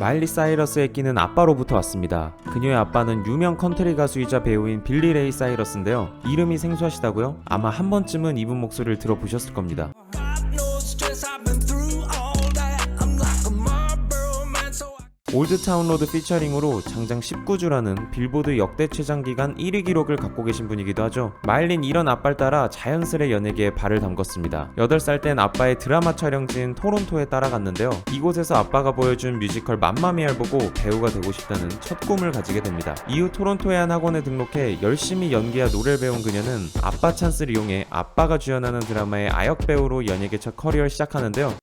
마일리 사이러스의 끼는 아빠로부터 왔습니다. 그녀의 아빠는 유명 컨트리 가수이자 배우인 빌리 레이 사이러스인데요. 이름이 생소하시다고요? 아마 한 번쯤은 이분 목소리를 들어보셨을 겁니다. 올드타운 로드 피처링으로 장장 19주라는 빌보드 역대 최장 기간 1위 기록을 갖고 계신 분이기도 하죠. 마일린 이런 아빠를 따라 자연스레 연예계에 발을 담궜습니다. 8살 땐 아빠의 드라마 촬영지인 토론토에 따라갔는데요. 이곳에서 아빠가 보여준 뮤지컬 맘마미아를 보고 배우가 되고 싶다는 첫 꿈을 가지게 됩니다. 이후 토론토의 한 학원에 등록해 열심히 연기와 노래를 배운 그녀는 아빠 찬스를 이용해 아빠가 주연하는 드라마의 아역 배우로 연예계 첫 커리어를 시작하는데요.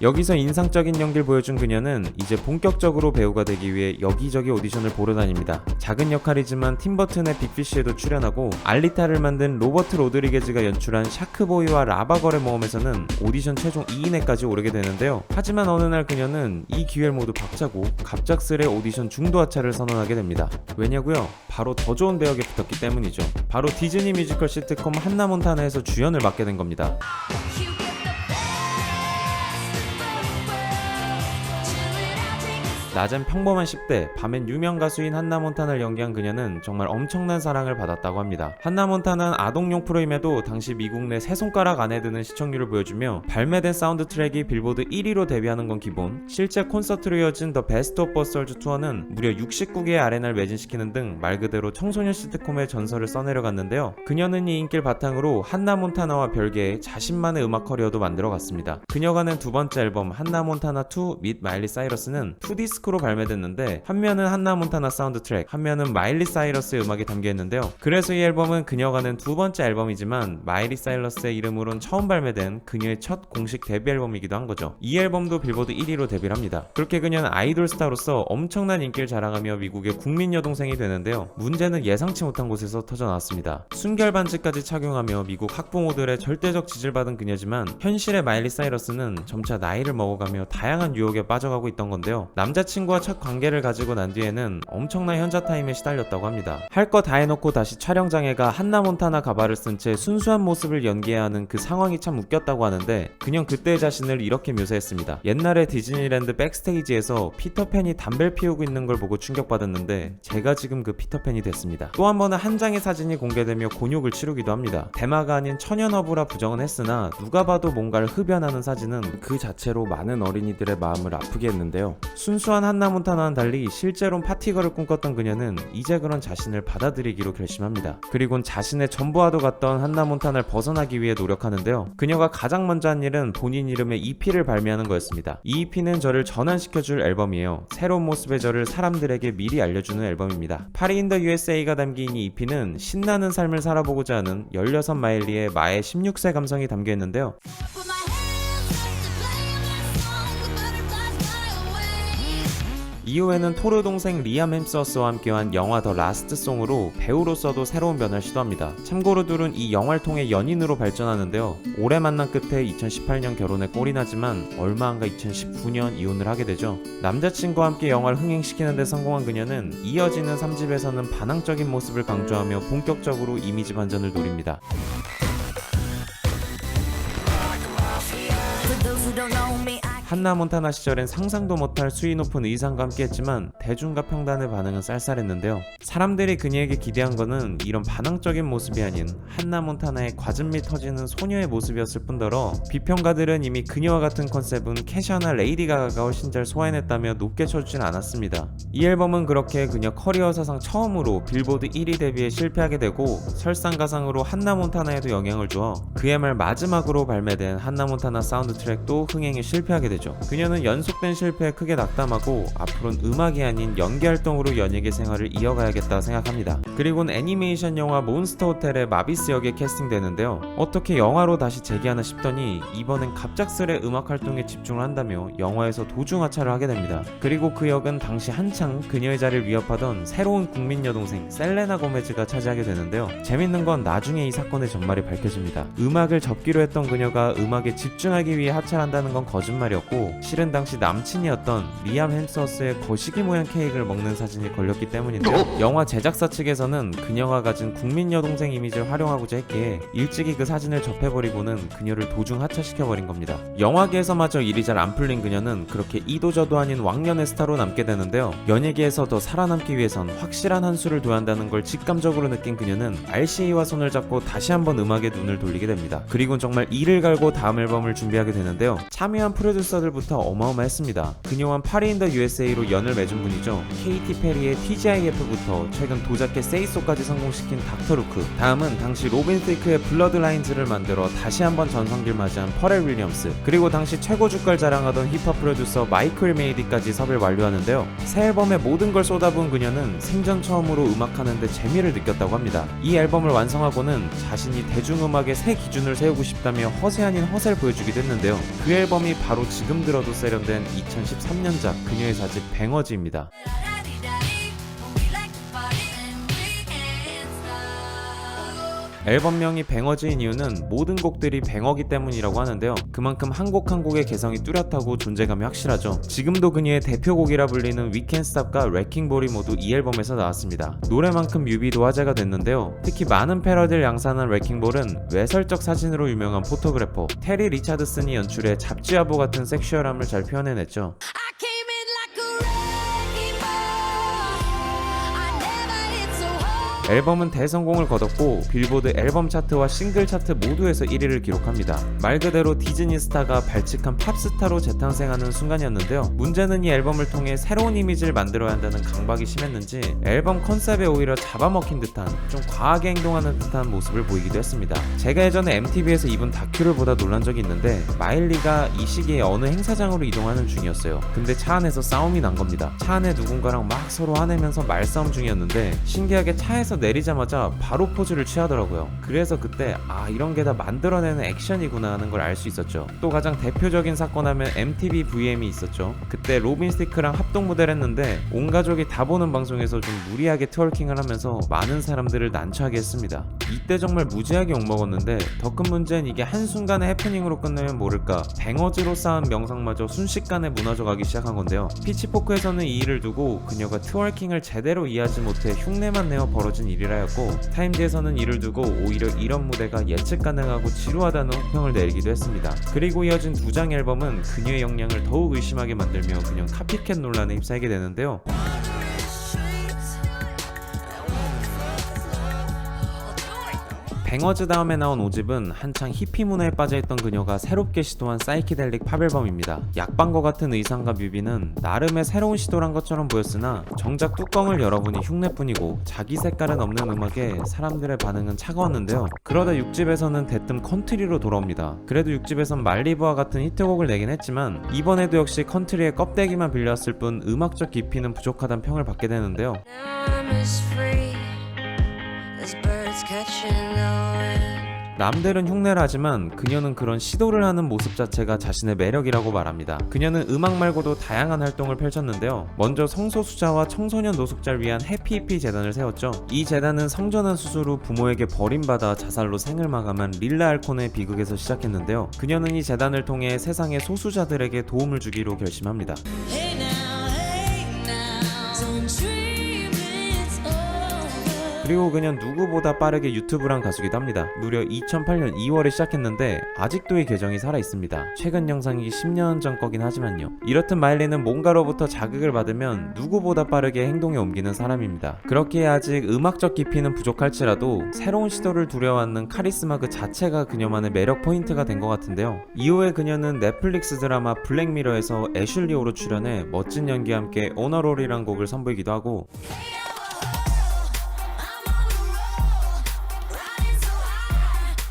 여기서 인상적인 연기를 보여준 그녀는 이제 본격적으로 배우가 되기 위해 여기저기 오디션을 보러 다닙니다. 작은 역할이지만 팀버튼의 빅피쉬에도 출연하고 알리타를 만든 로버트 로드리게즈가 연출한 샤크보이와 라바걸의 모험에서는 오디션 최종 2인에까지 오르게 되는데요. 하지만 어느 날 그녀는 이 기회를 모두 박차고 갑작스레 오디션 중도 하차를 선언하게 됩니다. 왜냐고요? 바로 더 좋은 배역에 붙었기 때문이죠. 바로 디즈니 뮤지컬 시트콤 한나몬타나에서 주연을 맡게 된 겁니다. 낮엔 평범한 10대, 밤엔 유명 가수인 한나 몬타나를 연기한 그녀는 정말 엄청난 사랑을 받았다고 합니다. 한나 몬타나는 아동용 프로임에도 당시 미국 내 세 손가락 안에 드는 시청률을 보여주며 발매된 사운드 트랙이 빌보드 1위로 데뷔하는 건 기본, 실제 콘서트로 이어진 더 베스트 오브 버설즈 투어는 무려 69개의 아레나를 매진시키는 등 말 그대로 청소년 시트콤의 전설을 써내려 갔는데요. 그녀는 이 인기를 바탕으로 한나 몬타나와 별개의 자신만의 음악 커리어도 만들어 갔습니다. 그녀가 낸두 번째 앨범 한나 몬타나 2 및 마일리 사이러스는 2디스 크로 발매됐는데 한 면은 한나 몬타나 사운드 트랙, 한 면은 마일리 사이러스의 음악이 담겨 있는데요. 그래서 이 앨범은 그녀가 낸 두 번째 앨범이지만 마일리 사이러스의 이름으로는 처음 발매된 그녀의 첫 공식 데뷔 앨범이기도 한 거죠. 이 앨범도 빌보드 1위로 데뷔를 합니다. 그렇게 그녀는 아이돌 스타로서 엄청난 인기를 자랑하며 미국의 국민 여동생이 되는데요. 문제는 예상치 못한 곳에서 터져 나왔습니다. 순결 반지까지 착용하며 미국 학부모들의 절대적 지지를 받은 그녀지만 현실의 마일리 사이러스는 점차 나이를 먹어가며 다양한 유혹에 빠져가고 있던 건데요. 남자친구 와 첫 관계를 가지고 난 뒤에는 엄청난 현자 타임에 시달렸다고 합니다. 할 거 다 해놓고 다시 촬영장에가 한나 몬타나 가발을 쓴 채 순수한 모습을 연기해야 하는 그 상황이 참 웃겼다고 하는데 그냥 그때의 자신을 이렇게 묘사했습니다. 옛날에 디즈니랜드 백스테이지에서 피터팬이 담배를 피우고 있는 걸 보고 충격받았는데 제가 지금 그 피터팬이 됐습니다. 또 한 번은 한 장의 사진이 공개되며 곤욕을 치르기도 합니다. 대마가 아닌 천연어부라 부정은 했으나 누가 봐도 뭔가를 흡연하는 사진은 그 자체로 많은 어린이들의 마음을 아프게 했는데요. 순수한 한나 몬타나와는 달리 실제론 파티걸을 꿈꿨던 그녀는 이제 그런 자신을 받아들이기로 결심합니다. 그리곤 자신의 전부와도 같던 한나 몬타나를 벗어나기 위해 노력하는데요. 그녀가 가장 먼저 한 일은 본인 이름의 EP를 발매하는 거였습니다. 이 EP는 저를 전환시켜줄 앨범이에요. 새로운 모습의 저를 사람들에게 미리 알려주는 앨범입니다. 파리 인더 USA가 담긴 이 EP는 신나는 삶을 살아보고자 하는 16마일리의 마의 16세 감성이 담겨 있는데요. 이후에는 토르 동생 리암 햄스워스와 함께한 영화 더 라스트 송으로 배우로서도 새로운 변화를 시도합니다. 참고로 둘은 이 영화를 통해 연인으로 발전하는데요. 오래 만난 끝에 2018년 결혼에 꼴이 나지만 얼마 안가 2019년 이혼을 하게 되죠. 남자친구와 함께 영화를 흥행시키는 데 성공한 그녀는 이어지는 3집에서는 반항적인 모습을 강조하며 본격적으로 이미지 반전을 노립니다. 한나 몬타나 시절엔 상상도 못할 수위 높은 의상과 함께했지만 대중과 평단의 반응은 쌀쌀했는데요. 사람들이 그녀에게 기대한 거는 이런 반항적인 모습이 아닌 한나 몬타나의 과즙미 터지는 소녀의 모습이었을 뿐더러 비평가들은 이미 그녀와 같은 컨셉은 캐샤나 레이디 가가가 훨씬 잘 소화해냈다며 높게 쳐주진 않았습니다. 이 앨범은 그렇게 그녀 커리어 사상 처음으로 빌보드 1위 데뷔에 실패하게 되고 설상가상으로 한나 몬타나에도 영향을 주어 그의 말 마지막으로 발매된 한나 몬타나 사운드 트랙도 흥행에 실패하게 되죠. 그녀는 연속된 실패에 크게 낙담하고 앞으로는 음악이 아닌 연기 활동으로 연예계 생활을 이어가야겠다 생각합니다. 그리고는 애니메이션 영화 몬스터 호텔의 마비스 역에 캐스팅되는데요. 어떻게 영화로 다시 재기하나 싶더니 이번엔 갑작스레 음악 활동에 집중을 한다며 영화에서 도중 하차를 하게 됩니다. 그리고 그 역은 당시 한창 그녀의 자리를 위협하던 새로운 국민 여동생 셀레나 고메즈가 차지하게 되는데요. 재밌는 건 나중에 이 사건의 전말이 밝혀집니다. 음악을 접기로 했던 그녀가 음악에 집중하기 위해 하차를 한다는 건 거짓말이었고 찍었고 실은 당시 남친이었던 리암 햄스워스의 거시기 모양 케이크를 먹는 사진이 걸렸기 때문인데요. 영화 제작사 측에서는 그녀가 가진 국민 여동생 이미지를 활용하고자 했기에 일찍이 그 사진을 접해버리고는 그녀를 도중 하차시켜버린 겁니다. 영화계에서마저 일이 잘 안 풀린 그녀는 그렇게 이도저도 아닌 왕년의 스타로 남게 되는데요. 연예계에서 더 살아남기 위해선 확실한 한 수를 둬야 한다는 걸 직감적으로 느낀 그녀는 RCA와 손을 잡고 다시 한번 음악에 눈을 돌리게 됩니다. 그리고 정말 이를 갈고 다음 앨범을 준비하게 되는데요. 참여한 프로듀서 들부터 어마어마했습니다. 그녀와 파리 인더 USA로 연을 맺은 분이죠. KT 페리의 TGIF부터 최근 도자켓 세이소까지 성공시킨 닥터 루크. 다음은 당시 로빈 스이크의 블러드라인즈를 만들어 다시 한번 전성기를 맞이한 퍼렐 윌리엄스. 그리고 당시 최고 주가를 자랑하던 힙합 프로듀서 마이클 메이디까지 섭외를 완료하는데요. 새 앨범에 모든 걸 쏟아부은 그녀는 생전 처음으로 음악하는데 재미를 느꼈다고 합니다. 이 앨범을 완성하고는 자신이 대중음악의 새 기준을 세우고 싶다며 허세 아닌 허세를 보여주기도 했는데요. 그 앨범이 바로 지금 들어도 세련된 2013년작 그녀의 사집 뱅어지입니다. 앨범명이 뱅어즈인 이유는 모든 곡들이 뱅어기 때문이라고 하는데요. 그만큼 한 곡 한 곡의 개성이 뚜렷하고 존재감이 확실하죠. 지금도 그녀의 대표곡이라 불리는 위켄 스탑과 레킹볼이 모두 이 앨범에서 나왔습니다. 노래만큼 뮤비도 화제가 됐는데요. 특히 많은 패러디를 양산한 레킹볼은 외설적 사진으로 유명한 포토그래퍼 테리 리차드슨이 연출해 잡지화보 같은 섹슈얼함을 잘 표현해냈죠. 앨범은 대성공을 거뒀고 빌보드 앨범 차트와 싱글 차트 모두에서 1위를 기록합니다. 말 그대로 디즈니 스타가 발칙한 팝스타로 재탄생하는 순간이었는데요. 문제는 이 앨범을 통해 새로운 이미지를 만들어야 한다는 강박이 심했는지 앨범 컨셉에 오히려 잡아먹힌 듯한 좀 과하게 행동하는 듯한 모습을 보이기도 했습니다. 제가 예전에 MTV에서 입은 다큐를 보다 놀란 적이 있는데 마일리가 이 시기에 어느 행사장으로 이동하는 중이었어요. 근데 차 안에서 싸움이 난 겁니다. 차 안에 누군가랑 막 서로 화내면서 말싸움 중이었는데 신기하게 차에서 내리자마자 바로 포즈를 취하더라고요. 그래서 그때 아 이런 게 다 만들어내는 액션이구나 하는 걸 알 수 있었죠. 또 가장 대표적인 사건 하면 MTV VM이 있었죠. 그때 로빈 스티크랑 합동 무대를 했는데 온 가족이 다 보는 방송에서 좀 무리하게 트월킹을 하면서 많은 사람들을 난처하게 했습니다. 이때 정말 무지하게 욕먹었는데 더 큰 문제는 이게 한순간의 해프닝으로 끝내면 모를까 뱅어즈로 쌓은 명성마저 순식간에 무너져 가기 시작한 건데요. 피치포크에서는 이 일을 두고 그녀가 트월킹을 제대로 이해하지 못해 흉내만 내어 벌어진 일이라 했고 타임즈에서는 이를 두고 오히려 이런 무대가 예측 가능하고 지루하다는 호평을 내리기도 했습니다. 그리고 이어진 두 장 앨범은 그녀의 역량을 더욱 의심하게 만들며 그냥 카피캣 논란에 휩싸이게 되는데요. 뱅어즈 다음에 나온 5집은 한창 히피 문화에 빠져있던 그녀가 새롭게 시도한 사이키델릭 팝 앨범입니다. 약방과 같은 의상과 뮤비는 나름의 새로운 시도란 것처럼 보였으나 정작 뚜껑을 열어보니 흉내뿐이고 자기 색깔은 없는 음악에 사람들의 반응은 차가웠는데요. 그러다 6집에서는 대뜸 컨트리로 돌아옵니다. 그래도 6집에선 말리브와 같은 히트곡을 내긴 했지만 이번에도 역시 컨트리의 껍데기만 빌렸을 뿐 음악적 깊이는 부족하다는 평을 받게 되는데요. 남들은 흉내를 하지만 그녀는 그런 시도를 하는 모습 자체가 자신의 매력이라고 말합니다. 그녀는 음악 말고도 다양한 활동을 펼쳤는데요. 먼저 성소수자와 청소년 노숙자를 위한 해피히피 재단을 세웠죠. 이 재단은 성전환 수술 후 부모에게 버림받아 자살로 생을 마감한 릴라 알콘의 비극에서 시작했는데요. 그녀는 이 재단을 통해 세상의 소수자들에게 도움을 주기로 결심합니다. Hey 그리고 그녀는 누구보다 빠르게 유튜브랑 가수기도 합니다. 무려 2008년 2월에 시작했는데 아직도 이 계정이 살아 있습니다. 최근 영상이 10년 전 거긴 하지만요. 이렇듯 마일리는 뭔가로부터 자극을 받으면 누구보다 빠르게 행동에 옮기는 사람입니다. 그렇기에 아직 음악적 깊이는 부족할지라도 새로운 시도를 두려워하는 카리스마 그 자체가 그녀만의 매력 포인트가 된 것 같은데요. 이후에 그녀는 넷플릭스 드라마 블랙미러에서 애슐리오로 출연해 멋진 연기와 함께 오너롤이란 곡을 선보이기도 하고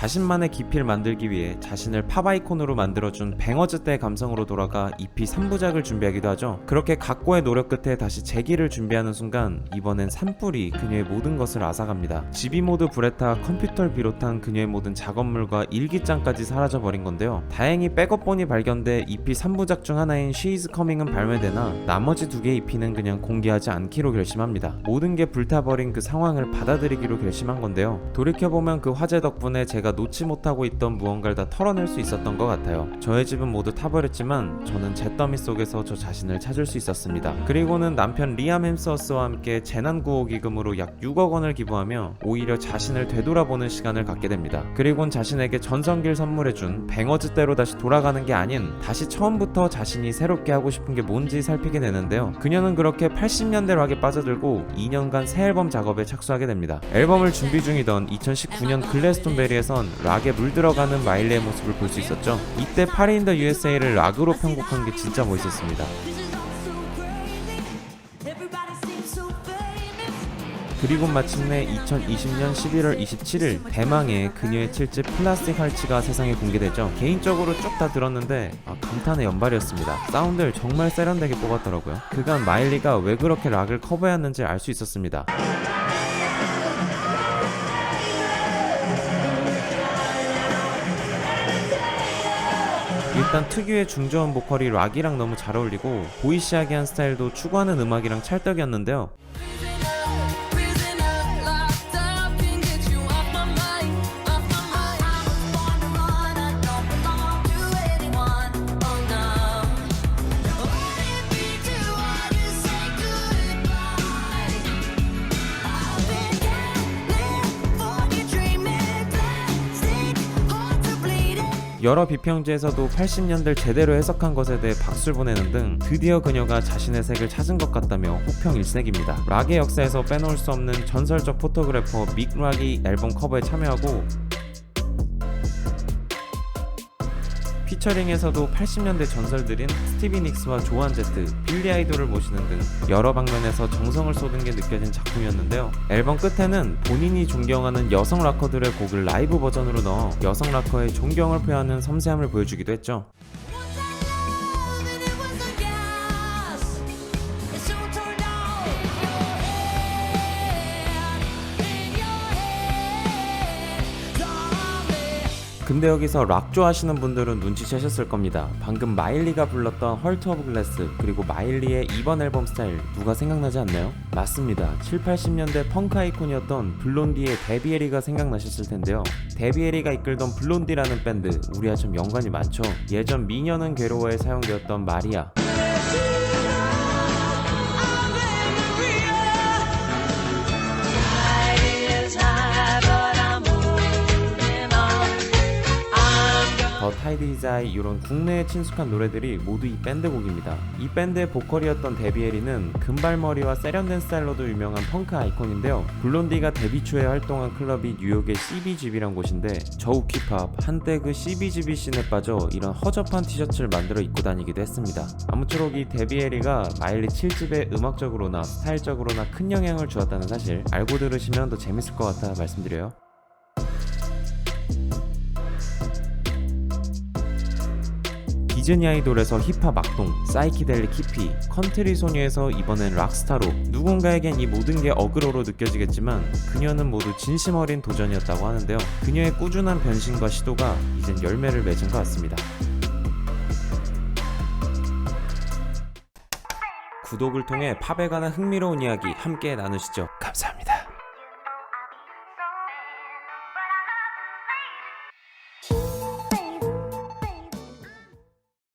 자신만의 깊이를 만들기 위해 자신을 팝 아이콘으로 만들어준 뱅어즈 때 감성으로 돌아가 EP 3부작을 준비하기도 하죠. 그렇게 각고의 노력 끝에 다시 재기를 준비하는 순간 이번엔 산불이 그녀의 모든 것을 앗아갑니다. 지비 모드 불에 타 컴퓨터를 비롯한 그녀의 모든 작업물과 일기장까지 사라져버린 건데요. 다행히 백업본이 발견돼 EP 3부작 중 하나인 She's Coming은 발매되나 나머지 두 개의 EP는 그냥 공개하지 않기로 결심합니다. 모든 게 불타버린 그 상황을 받아들이기로 결심한 건데요. 돌이켜보면 그 화제 덕분에 제가 내가 놓지 못하고 있던 무언가를 다 털어낼 수 있었던 것 같아요. 저의 집은 모두 타버렸지만 저는 제 더미 속에서 저 자신을 찾을 수 있었습니다. 그리고는 남편 리암 햄스워스와 함께 재난구호 기금으로 약 6억 원을 기부하며 오히려 자신을 되돌아보는 시간을 갖게 됩니다. 그리곤 자신에게 전성기를 선물해준 뱅어즈대로 다시 돌아가는 게 아닌 다시 처음부터 자신이 새롭게 하고 싶은 게 뭔지 살피게 되는데요. 그녀는 그렇게 80년대 락에 빠져들고 2년간 새 앨범 작업에 착수하게 됩니다. 앨범을 준비 중이던 2019년 글래스톤베리에 선 락에 물들어가는 마일리의 모습을 볼 수 있었죠. 이때 파리 인더 USA를 락으로 편곡한 게 진짜 멋있었습니다. 그리고 마침내 2020년 11월 27일 대망의 그녀의 7집 플라스틱 할치가 세상에 공개되죠. 개인적으로 쭉 다 들었는데 아, 감탄의 연발이었습니다. 사운드를 정말 세련되게 뽑았더라고요. 그간 마일리가 왜 그렇게 락을 커버했는지 알 수 있었습니다. 일단 특유의 중저음 보컬이 락이랑 너무 잘 어울리고 보이시하게 한 스타일도 추구하는 음악이랑 찰떡이었는데요. 여러 비평지에서도 80년대를 제대로 해석한 것에 대해 박수를 보내는 등 드디어 그녀가 자신의 색을 찾은 것 같다며 호평 일색입니다. 락의 역사에서 빼놓을 수 없는 전설적 포토그래퍼 믹 락이 앨범 커버에 참여하고 피처링에서도 80년대 전설들인 스티비 닉스와 조한 제트, 빌리 아이돌을 모시는 등 여러 방면에서 정성을 쏟은 게 느껴진 작품이었는데요. 앨범 끝에는 본인이 존경하는 여성 락커들의 곡을 라이브 버전으로 넣어 여성 락커의 존경을 표하는 섬세함을 보여주기도 했죠. 근데 여기서 락 좋아하시는 분들은 눈치채셨을 겁니다. 방금 마일리가 불렀던 헐트 오브 글래스 그리고 마일리의 이번 앨범 스타일 누가 생각나지 않나요? 맞습니다. 7, 80년대 펑크 아이콘이었던 블론디의 데비에리가 생각나셨을 텐데요. 데비에리가 이끌던 블론디라는 밴드 우리와 좀 연관이 많죠. 예전 미녀는 괴로워에 사용되었던 마리아 더 타이드 이자이 이런 국내에 친숙한 노래들이 모두 이 밴드 곡입니다. 이 밴드의 보컬이었던 데비에리는 금발머리와 세련된 스타일로도 유명한 펑크 아이콘인데요. 블론디가 데뷔 초에 활동한 클럽이 뉴욕의 CBGB란 곳인데 저우 힙합 한때 그 CBGB 씬에 빠져 이런 허접한 티셔츠를 만들어 입고 다니기도 했습니다. 아무쪼록 이 데비에리가 마일리 7집에 음악적으로나 스타일적으로나 큰 영향을 주었다는 사실 알고 들으시면 더 재밌을 것 같아 말씀드려요. 디즈니 아이돌에서 힙합 악동, 사이키델릭 히피, 컨트리 소녀에서 이번엔 락스타로 누군가에겐 이 모든 게 어그로로 느껴지겠지만 그녀는 모두 진심 어린 도전이었다고 하는데요. 그녀의 꾸준한 변신과 시도가 이젠 열매를 맺은 것 같습니다. 구독을 통해 팝에 관한 흥미로운 이야기 함께 나누시죠. 감사합니다.